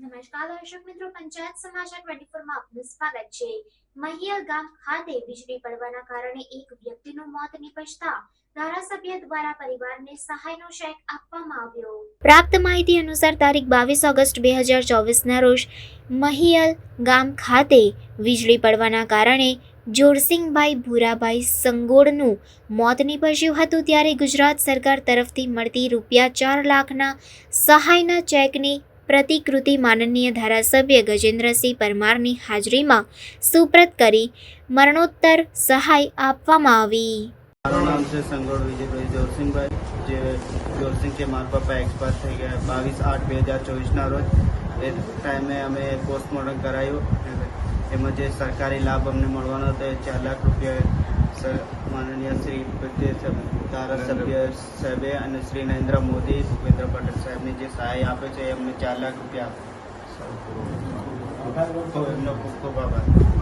નમસ્કાર દર્શક મિત્રો, પંચાયત સમાચાર 24 માં આપનું સ્વાગત છે. મહિયલ ગામ ખાતે વીજળી પડવાના કારણે એક વ્યક્તિનું મોત નિપજતા ધારાસભ્ય દ્વારા પરિવારને સહાયનો ચેક આપવામાં આવ્યો. પ્રાપ્ત માહિતી અનુસાર તારીખ બાવીસ ઓગસ્ટ બે હજાર ચોવીસના રોજ મહિયલ ગામ ખાતે વીજળી પડવાના કારણે જોરસિંગભાઈ ભૂરાભાઈ સંગોળનું મોત નિપજ્યું હતું. ત્યારે ગુજરાત સરકાર તરફથી મળતી રૂપિયા ચાર લાખના સહાયના ચેકની પ્રતિકૃતિ માનનીય ધારાસભ્ય ગજેન્દ્રસિંહ પરમારની હાજરીમાં સુપ્રત કરી મરણોત્તર સહાય આપવામાં આવી. મારું નામ છે સંગોળ વિજયભાઈ જોરસિંહભાઈ, જે જોરસિંહ કે મારા પપ્પા એક્સપાયર થઈ ગયા બાવીસ આઠ બે હજાર ચોવીસના રોજ. એ ટાઈમે અમે પોસ્ટમોર્ટમ કરાયું. એમાં જે સરકારી લાભ અમને મળવાનો હતો એ ચાર લાખ રૂપિયા પ્રત્યે ધારાસભ્ય સાહેબે અને શ્રી નરેન્દ્ર મોદી ભૂપેન્દ્ર પટેલ સાહેબની જે સહાય આપે છે એ અમને ચાર લાખ રૂપિયા એમનો ખૂબ ખૂબ આભાર.